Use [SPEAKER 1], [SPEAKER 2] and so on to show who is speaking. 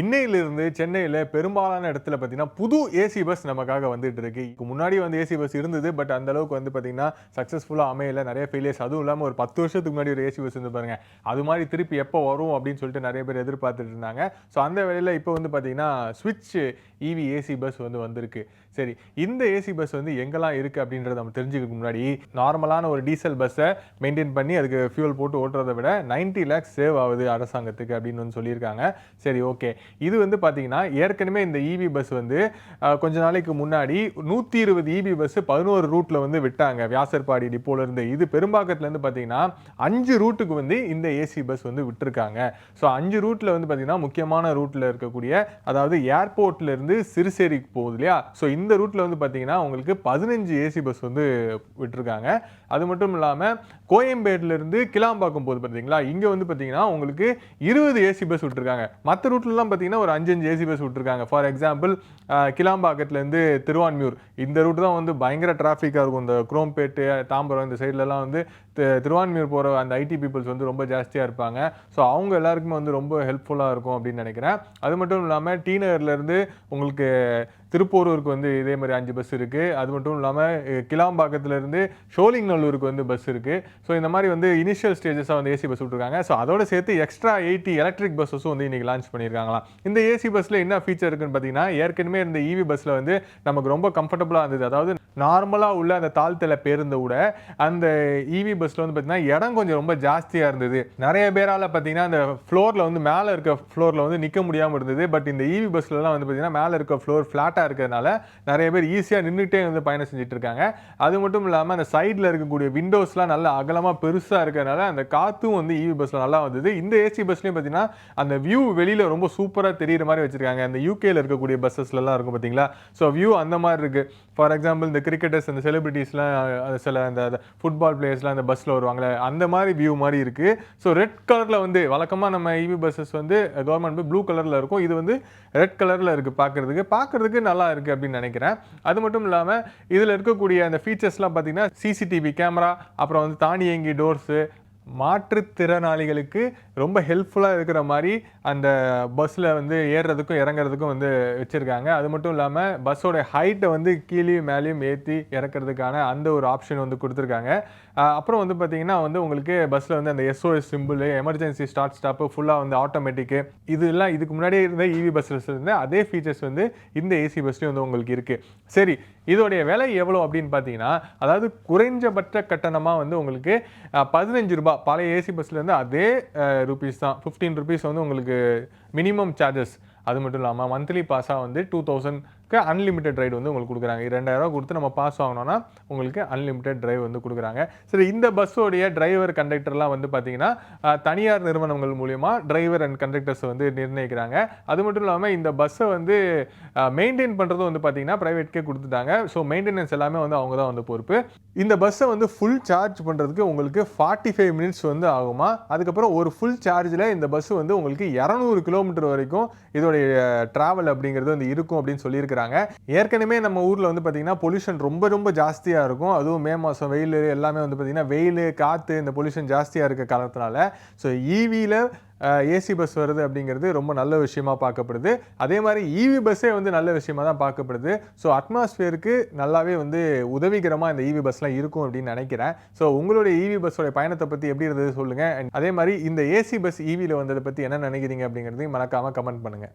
[SPEAKER 1] இன்னையிலிருந்து சென்னையில் பெரும்பாலான இடத்துல பார்த்தீங்கன்னா புது ஏசி பஸ் நமக்காக வந்துட்டு இருக்கு. இதுக்கு முன்னாடி வந்து ஏசி பஸ் இருந்தது பட் அந்த அளவுக்கு வந்து பார்த்தீங்கன்னா சக்ஸஸ்ஃபுல்லாக அமையல. நிறைய ஃபெயிலியர்ஸ் அதுவும் இல்லாமல் ஒரு பத்து வருஷத்துக்கு முன்னாடி ஒரு ஏசி பஸ் வந்து பாருங்க. அது மாதிரி திருப்பி எப்போ வரும் அப்படின்னு சொல்லிட்டு நிறைய பேர் எதிர்பார்த்துட்டு இருந்தாங்க. ஸோ அந்த வேலையில் இப்போ வந்து பார்த்தீங்கன்னா ஸ்விட்ச் இவி ஏசி பஸ் வந்து வந்திருக்கு. சரி இந்த ஏசி பஸ் வந்து எங்கெல்லாம் இருக்குது அப்படின்றத நம்ம தெரிஞ்சுக்கிறதுக்கு முன்னாடி நார்மலான ஒரு டீசல் பஸ்ஸை மெயின்டைன் பண்ணி அதுக்கு ஃபியூல் போட்டு ஓட்டுறதை விட 90 லேக்ஸ் சேவ் ஆகுது அரசாங்கத்துக்கு அப்படின்னு வந்து சொல்லியிருக்காங்க. சரி ஓகே இது வந்து பார்த்தீங்கன்னா ஏற்கனவே இந்த இவி பஸ் வந்து கொஞ்ச நாளைக்கு முன்னாடி நூற்றி இருபது இபி பஸ் பதினோரு ரூட்டில் வந்து விட்டாங்க. வியாசர்பாடி டிப்போலேருந்து இது பெரும்பாக்கத்துலேருந்து பார்த்தீங்கன்னா அஞ்சு ரூட்டுக்கு வந்து இந்த ஏசி பஸ் வந்து விட்டுருக்காங்க. ஸோ அஞ்சு ரூட்டில் வந்து பார்த்தீங்கன்னா முக்கியமான ரூட்டில் இருக்கக்கூடிய அதாவது ஏர்போர்ட்ல இருந்து சிறுசேரிக்கு போகுது இல்லையா? ஸோ இந்த ரூட்டில் வந்து பார்த்தீங்கன்னா உங்களுக்கு பதினஞ்சு ஏசி பஸ் வந்து விட்டுருக்காங்க. அது மட்டும் இல்லாமல் கோயம்பேட்லேருந்து கிளாம்பாக்கம் போகுது பார்த்தீங்களா இங்கே வந்து பார்த்தீங்கன்னா உங்களுக்கு இருபது ஏசி பஸ் விட்டுருக்காங்க. மற்ற ரூட்லலாம் பார்த்தீங்கன்னா ஒரு அஞ்சு அஞ்சு ஏசி பஸ் விட்டுருக்காங்க ஃபார் எக்ஸாம்பிள் கிளாம்பாக்கத்துலேருந்து திருவான்மியூர். இந்த ரூட் தான் வந்து பயங்கர டிராஃபிக்காக இருக்கும். இந்த குரோம்பேட்டு தாம்பரம் இந்த சைட்லலாம் வந்து திருவான்மியூர் போகிற அந்த ஐடி பீப்புள்ஸ் வந்து ரொம்ப ஜாஸ்தியாக இருப்பாங்க. ஸோ அவங்க எல்லாருக்குமே வந்து ரொம்ப ஹெல்ப்ஃபுல்லாக இருக்கும் அப்படின்னு நினைக்கிறேன். அது மட்டும் இல்லாமல் டி நகர்லேருந்து உங்களுக்கு திருப்பூரூருக்கு வந்து இதே மாதிரி அஞ்சு பஸ் இருக்குது அது மட்டும் இல்லாமல் கிளாம்பாக்கத்துலேருந்து ஷோலிங்நல்லூருக்கு வந்து பஸ் இருக்குது ஸோ இந்த மாதிரி வந்து இனிஷியல் ஸ்டேஜஸாக வந்து ஏசி பஸ் விட்ருக்காங்க ஸோ அதோட சேர்த்து எக்ஸ்ட்ரா எயிட்டி எலக்ட்ரிக் பஸ்ஸஸும் வந்து இன்றைக்கி லான்ச் பண்ணியிருக்காங்களாம் இந்த ஏசி பஸ்ஸில் என்ன ஃபீச்சர் இருக்குன்னு பார்த்தீங்கன்னா ஏற்கனவே இருந்த இவி பஸ்ஸில் வந்து நமக்கு ரொம்ப கம்ஃபர்டபுளாக இருந்தது. அதாவது நார்மலாக உள்ள அந்த தாழ்த்தல பேருந்தை விட அந்த இவி பஸ்ஸில் வந்து பார்த்தீங்கன்னா இடம் கொஞ்சம் ரொம்ப ஜாஸ்தியாக இருந்தது. நிறைய பேரால் பார்த்தீங்கன்னா அந்த ஃப்ளோரில் வந்து மேலே இருக்க ஃப்ளோரில் வந்து நிற்க முடியாமல் இருந்தது. பட் இந்த இவி பஸ்லலாம் வந்து பார்த்தீங்கன்னா மேலே இருக்க ஃப்ளோர் ஃப்ளாட்டாக இருக்கிறதுனால நிறைய பேர் ஈஸியாக நின்றுட்டே வந்து பயணம் செஞ்சுட்டு இருக்காங்க அது மட்டும் இல்லாமல் அந்த சைடில் இருக்கக்கூடிய விண்டோஸ்லாம் நல்ல அகலமாக பெருசாக இருக்கிறதுனால அந்த காற்றும் வந்து இவி பஸ்ஸில் நல்லா வந்தது. இந்த ஏசி பஸ்லேயும் பார்த்தீங்கன்னா அந்த வியூ வெளியில் ரொம்ப சூப்பராக தெரியிற மாதிரி வச்சிருக்காங்க. அந்த யூகேல இருக்கக்கூடிய பஸ்ஸஸ்லாம் இருக்கும் பார்த்தீங்களா ஸோ வியூ அந்த மாதிரி இருக்கு. ஃபார் எக்ஸாம்பிள் இந்த கிரிக்கெட்டர்ஸ் அந்த செலிபிரிட்டிஸ்லாம் சில அந்த ஃபுட்பால் பிளேயர்ஸ்லாம் அந்த பஸ்ஸில் வருவாங்களே அந்த மாதிரி வியூ மாதிரி இருக்கு. ஸோ ரெட் கலரில் வந்து வழக்கமாக நம்ம இவி பஸ்ஸஸ் வந்து கவர்மெண்ட் ப்ளூ கலரில் இருக்கும். இது வந்து ரெட் கலரில் இருக்குது பார்க்குறதுக்கு பார்க்குறதுக்கு நல்லா இருக்குது அப்படின்னு நினைக்கிறேன். அது மட்டும் இல்லாமல் இதில் இருக்கக்கூடிய அந்த ஃபீச்சர்ஸ்லாம் பார்த்தீங்கன்னா சிசிடிவி கேமரா அப்புறம் வந்து தானியங்கி டோர்ஸு மாற்றுத்திறனாளிகளுக்கு ரொம்ப ஹெல்ப்ஃபுல்லாக இருக்கிற மாதிரி அந்த பஸ்ஸில் வந்து ஏறுறதுக்கும் இறங்குறதுக்கும் வந்து வச்சுருக்காங்க. அது மட்டும் இல்லாமல் பஸ்ஸோட ஹைட்டை வந்து கீழேயும் மேலேயும் ஏற்றி இறக்கிறதுக்கான அந்த ஒரு ஆப்ஷன் வந்து கொடுத்துருக்காங்க. அப்புறம் வந்து பார்த்திங்கன்னா வந்து உங்களுக்கு பஸ்ஸில் வந்து அந்த SOS simple emergency start stop ஃபுல்லாக வந்து ஆட்டோமேட்டிக்கு இது எல்லாம் இதுக்கு முன்னாடி இருந்த இவி பஸ்ஸில் இருந்த அதே ஃபீச்சர்ஸ் வந்து இந்த ஏசி பஸ்லேயும் வந்து உங்களுக்கு இருக்குது சரி இதோடைய விலை எவ்வளோ அப்படின்னு பார்த்தீங்கன்னா அதாவது குறைஞ்சபட்ச கட்டணமாக வந்து உங்களுக்கு பதினஞ்சு ரூபாய் பழைய ஏசி பஸ்லேருந்து அதே ருபீஸ் தான். ஃபிஃப்டீன் ருபீஸ் வந்து உங்களுக்கு மினிமம் சார்ஜஸ் அது மட்டும் இல்லாமல் மந்த்லி பாஸாக வந்து டூ தௌசண்ட் அன்லிமிட்டெட் ரைடு வந்து உங்களுக்கு கொடுக்குறாங்க. ரெண்டாயிரம் ரூபா கொடுத்து நம்ம பாஸ் வாங்கினோம்னா உங்களுக்கு அன்லிமிட்டெட் டிரைவ் வந்து கொடுக்குறாங்க. சரி இந்த பஸ்ஸோடைய டிரைவர் கண்டக்டர்லாம் வந்து பார்த்தீங்கன்னா தனியார் நிறுவனங்கள் மூலியமா டிரைவர் அண்ட் கண்டக்டர்ஸ் வந்து நிர்ணயிக்கிறாங்க. அது மட்டும் இல்லாமல் இந்த பஸ்ஸை வந்து மெயின்டைன் பண்ணுறதும் வந்து பார்த்தீங்கன்னா ப்ரைவேட்கே கொடுத்துட்டாங்க. ஸோ மெயின்டெனன்ஸ் எல்லாமே வந்து அவங்க தான் வந்து பொறுப்பு. இந்த பஸ்ஸை வந்து ஃபுல் சார்ஜ் பண்ணுறதுக்கு உங்களுக்கு ஃபார்ட்டி ஃபைவ் மினிட்ஸ் வந்து ஆகுமா? அதுக்கப்புறம் ஒரு ஃபுல் சார்ஜில் இந்த பஸ் வந்து உங்களுக்கு இரநூறு கிலோமீட்டர் வரைக்கும் இதோடைய ட்ராவல் அப்படிங்கிறது வந்து இருக்கும் அப்படின்னு சொல்லியிருக்கிறாங்க. ஏற்கனவே நம்ம ஊரில் வந்து பார்த்தீங்கன்னா பொல்யூஷன் ரொம்ப ரொம்ப ஜாஸ்தியாக இருக்கும். அதுவும் மே மாதம் வெயில் எல்லாமே வந்து பார்த்தீங்கன்னா வெயில் காற்று இந்த பொல்யூஷன் ஜாஸ்தியாக இருக்க காலத்தினால. ஸோ ஈவியில் ஏசி பஸ் வருது அப்படிங்கிறது ரொம்ப நல்ல விஷயமா பார்க்கப்படுது. அதே மாதிரி இவி பஸ்ஸே வந்து நல்ல விஷயமா தான் பார்க்கப்படுது. ஸோ அட்மாஸ்பியருக்கு நல்லாவே வந்து உதவிகரமாக இந்த இவி பஸ்லாம் இருக்கும் அப்படின்னு நினைக்கிறேன். ஸோ உங்களுடைய இவி பஸ்ஸோட பயணத்தை பற்றி எப்படி இருந்தது சொல்லுங்கள் அதே மாதிரி இந்த ஏசி பஸ் ஈவியில் வந்ததை பற்றி என்ன நினைக்கிறீங்க அப்படிங்கிறதையும் மறக்காமல் கமெண்ட் பண்ணுங்கள்